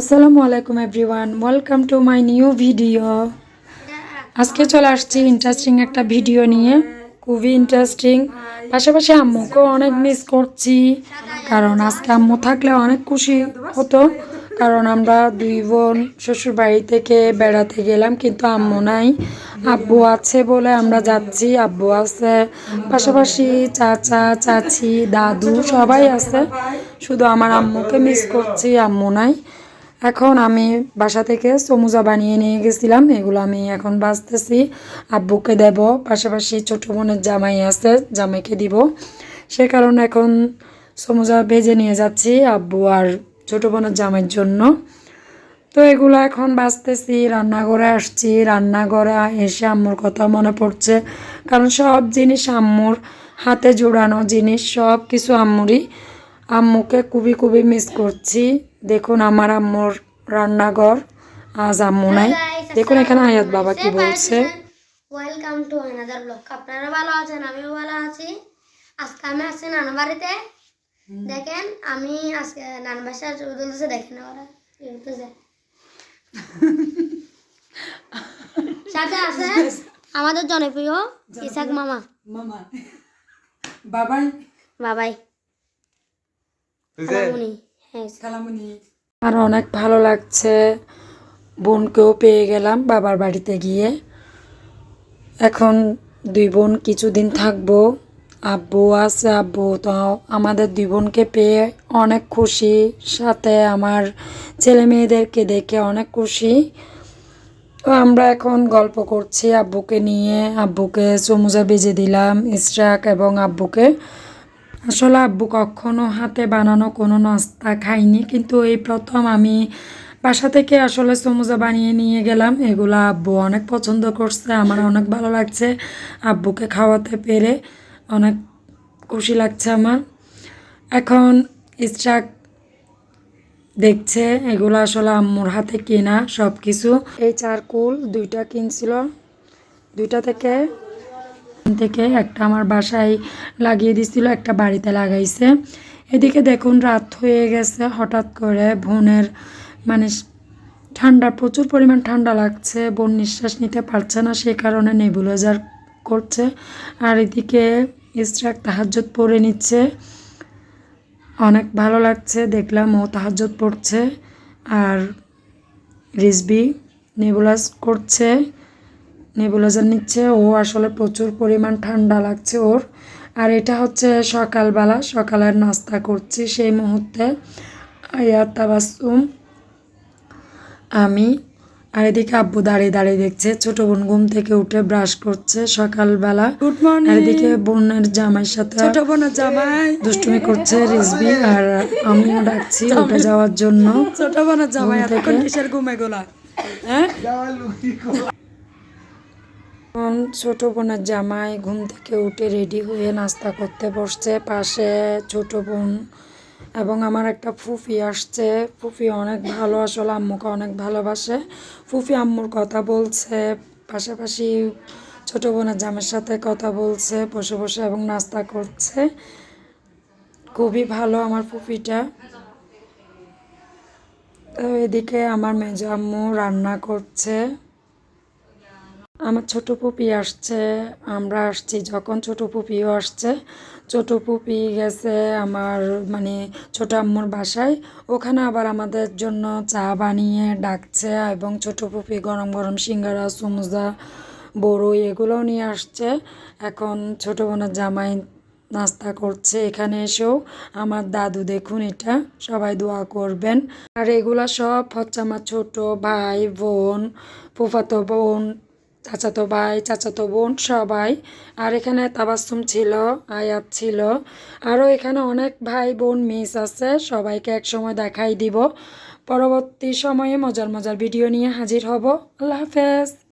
আসসালামু আলাইকুম everyone welcome to my new video আজকে চলে আসছি ইন্টারেস্টিং একটা ভিডিও নিয়ে, খুবই ইন্টারেস্টিং পাশাপাশি আম্মুকেও অনেক মিস করছি, কারণ আজকে আম্মু থাকলে অনেক খুশি হতো, কারণ আমরা দুই বোন শ্বশুর বাড়ি থেকে বেড়াতে গেলাম, কিন্তু আম্মু নাই। আব্বু আছে বলে আমরা যাচ্ছি, আব্বু আছে। পাশাপাশি চাচা, চাচি, দাদু সবাই আছে। শুধু আমার আম্মুকে মিস করছি, আম্মু নাই। এখন আমি বাসা থেকে সমুজা বানিয়ে নিয়ে গেছিলাম, এগুলো আমি এখন বাঁচতেছি। আব্বুকে দেব, পাশাপাশি ছোটো বোনের জামাই আছে, জামাইকে দিব। সে কারণে এখন সমুজা ভেজে নিয়ে যাচ্ছি আব্বু আর ছোটো বোনের জামাইয়ের জন্য। তো এগুলো এখন বাঁচতেছি, রান্নাঘরে আসছি। রান্নাঘরে এসে আম্মুর কথা মনে পড়ছে, কারণ সব জিনিস আম্মুর হাতে জোড়ানো জিনিস সব কিছু আম্মুরই। আম্মুকে খুবই খুবই মিস করছি। দেখুন আমার আম্মুর রান্নাঘর আজ আম্মু নাই। দেখুন এখানে আয়াত বাবা কি বলছে। ওয়েলকাম টু অ্যানাদার ব্লগ আপনারা ভালো আছেন? আমিও ভালো আছি। আজকে আমি আসছি নানা বাড়িতে। দেখেন আমি আজকে নানা বাসার ছবি তুলতেছে দেখেন ওরা। সাথে আছে আমাদের জনপ্রিয় ইসাক মামা। মামা। বাবাই। বাবাই। খালামুনি আর অনেক ভালো লাগছে। বোনকেও পেয়ে গেলাম বাবার বাড়িতে গিয়ে। এখন দুই বোন কিছুদিন থাকব। আব্বু আছে, আব্বু তো আমাদের দুই বোনকে পেয়ে অনেক খুশি। সাথে আমার ছেলে মেয়েদেরকে দেখে অনেক খুশি। তো আমরা এখন গল্প করছি আব্বুকে নিয়ে। আব্বুকে সমুজা বেজে দিলাম ইসরাক এবং আব্বুকে। আসলে আব্বু কখনো হাতে বানানো কোনো নাস্তা খাইনি কিন্তু এই প্রথম আমি বাসা থেকে আসলে সমুজা বানিয়ে নিয়ে গেলাম। এগুলো আব্বু অনেক পছন্দ করছে, আমার অনেক ভালো লাগছে আব্বুকে খাওয়াতে পেরে, অনেক খুশি লাগছে আমার। এখন ইসরাক দেখছে এগুলো আসলে আম্মুর হাতে কেনা সব কিছু এই চারকুল দুইটা কিনছিল, দুইটা থেকে থেকে একটা আমার বাসায় লাগিয়ে দিছিল, একটা বাড়িতে লাগাইছে। এদিকে দেখুন রাত হয়ে গেছে, হঠাৎ করে বোনের মানে ঠান্ডা, প্রচুর পরিমাণ ঠান্ডা লাগছে, বোন নিঃশ্বাস নিতে পারছে না সেই কারণে নেবুলাইজার করছে। আর এদিকে ইস্ট্রাক তাহাজ্জত পরে নিচ্ছে। অনেক ভালো লাগছে, দেখলাম ও তাহাজ্জত পড়ছে। আর রিসবি নেবুলাস করছে। নেবুলাইজার নিচ্ছে। ও আসলে প্রচুর পরিমাণ ঠান্ডা লাগছে ওর। আর এটা হচ্ছে সকালবেলা সকালের নাস্তা করছি সেই মুহূর্তে। আয়া তাবাসুম আমি। আর এদিকে আব্বু দাঁড়িয়ে দাঁড়িয়ে দেখছে ছোট বোন ঘুম থেকে উঠে ব্রাশ করছে সকালবেলা। গুড মর্নিং আর এদিকে বোনের জামাইয়ের সাথে ছোট বোনের জামাই। দুষ্টুমি করছে রিসবি আর আমিও ডাকছি উঠে যাওয়ার জন্য। ছোট বোনের জামাই থেকে- কিসের ঘুমে গোলা হ্যাঁ? এখন ছোট বোনের জামাই ঘুম থেকে উঠে রেডি হয়ে নাস্তা করতে বসছে। পাশে ছোট বোন এবং আমার একটা ফুফি আসছে। ফুফি অনেক ভালো, আসলে আম্মুকে অনেক ভালোবাসে। ফুফি আম্মুর কথা বলছে, পাশাপাশি ছোট বোনের জামের সাথে কথা বলছে, বসে বসে এবং নাস্তা করছে। খুবই ভালো আমার ফুফিটা। তো এদিকে আমার মেজ আম্মু রান্না করছে। আমার ছোট পুপি আসছে, আমরা আসছি, যখন ছোট পুপিও আসছে, ছোট পুপি গেছে আমার মানে ছোট আম্মুর বাসায়। ওখানে আবার আমাদের জন্য চা বানিয়ে ডাকছে এবং ছোট পুপি গরম গরম সিঙ্গারা, সমুজা বড়ই এগুলোও নিয়ে আসছে। এখন ছোট বোনের জামাই নাস্তা করছে এখানে এসেও। আমার দাদু দেখুন এটা, সবাই দোয়া করবেন। আর এগুলা সব হচ্ছে আমার ছোট ভাই, বোন, ফুফাতো বোন চাচাতো ভাই, চাচাতো বোন সবাই। আর এখানে তাবাসুম ছিল, আয়াত ছিল। আরও এখানে অনেক ভাই বোন, মিস আছে, সবাইকে এক সময় দেখাই দিব। পরবর্তী সময়ে মজার মজার ভিডিও নিয়ে হাজির হব। আল্লাহ হাফেজ।